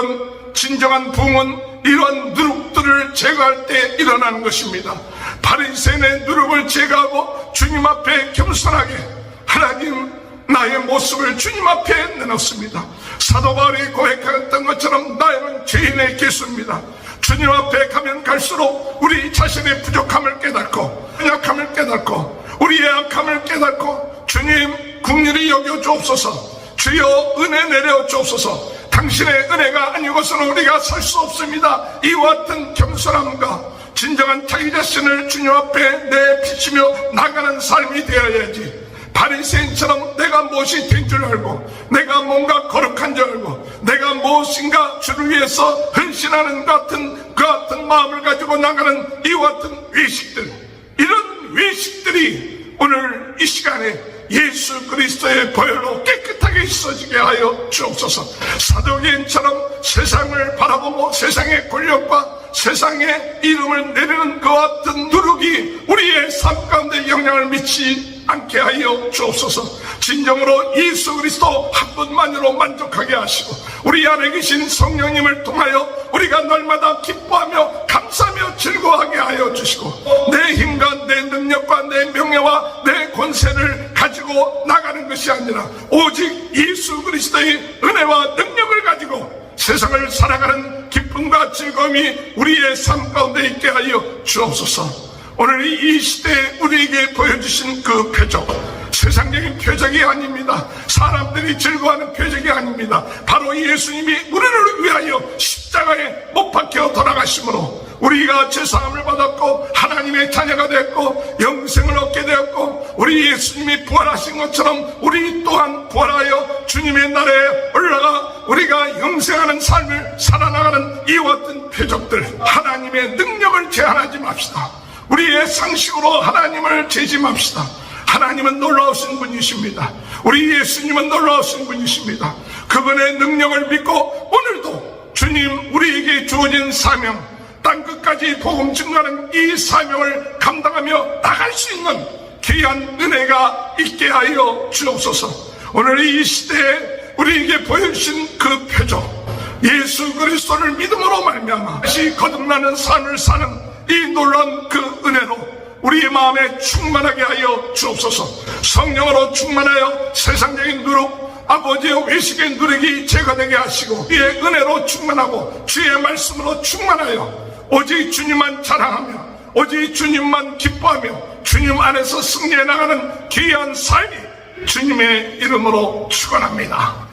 여러분 진정한 부흥은 이러한 누룩들을 제거할 때 일어나는 것입니다. 바리새인의 누룩을 제거하고 주님 앞에 겸손하게 하나님 나의 모습을 주님 앞에 내놓습니다. 사도 바울이 고백했던 것처럼 나는 죄인의 개수입니다. 주님 앞에 가면 갈수록 우리 자신의 부족함을 깨닫고 연약함을 깨닫고 우리의 약함을 깨닫고 주님 국률이 여겨 주옵소서 주여 은혜 내려 주옵소서 당신의 은혜가 아니고서는 우리가 살 수 없습니다. 이와 같은 겸손함과 진정한 자기 자신을 주님 앞에 내비치며 나가는 삶이 되어야지 바리새인처럼 내가 무엇이 된 줄 알고 내가 뭔가 거룩한 줄 알고 내가 무엇인가 주를 위해서 헌신하는 것 같은 그 같은 마음을 가지고 나가는 이와 같은 외식들 이런 외식들이 오늘 이 시간에 예수 그리스도의 보혈로 씻어지게 하여 주옵소서. 사도기인처럼 세상을 바라보고 세상의 권력과 세상의 이름을 내리는 그 같은 누룩이 우리의 삶 가운데 영향을 미치지 않게 하여 주옵소서. 진정으로 예수 그리스도 한 분만으로 만족하게 하시고 우리 안에 계신 성령님을 통하여 우리가 날마다 기뻐하며 감사하며 즐거워하게 하여 주시고 내 힘과 내내 권세를 가지고 나가는 것이 아니라 오직 예수 그리스도의 은혜와 능력을 가지고 세상을 살아가는 기쁨과 즐거움이 우리의 삶 가운데 있게 하여 주옵소서. 오늘 이 시대에 우리에게 보여주신 그 표적, 세상적인 표적이 아닙니다. 사람들이 즐거워하는 표적이 아닙니다. 바로 예수님이 우리를 위하여 십자가에 못 박혀 돌아가심으로 우리가 죄사함을 받았고 하나님의 자녀가 됐고 영생을 얻게 되었고 우리 예수님이 부활하신 것처럼 우리 또한 부활하여 주님의 나라에 올라가 우리가 영생하는 삶을 살아나가는 이와 같은 표적들 하나님의 능력을 제한하지 맙시다. 우리의 상식으로 하나님을 재짐합시다. 하나님은 놀라우신 분이십니다. 우리 예수님은 놀라우신 분이십니다. 그분의 능력을 믿고 오늘도 주님 우리에게 주어진 사명 땅 끝까지 복음 증가하는 이 사명을 감당하며 나갈 수 있는 귀한 은혜가 있게 하여 주옵소서. 오늘 이 시대에 우리에게 보여주신 그 표적 예수 그리스도를 믿음으로 말미암아 다시 거듭나는 삶을 사는 이 놀라운 그 은혜로 우리의 마음에 충만하게 하여 주옵소서 성령으로 충만하여 세상적인 누룩 아버지의 외식의 누룩이 제거되게 하시고 주의 은혜로 충만하고 주의 말씀으로 충만하여 오직 주님만 자랑하며 오직 주님만 기뻐하며 주님 안에서 승리해 나가는 귀한 삶이 주님의 이름으로 축원합니다.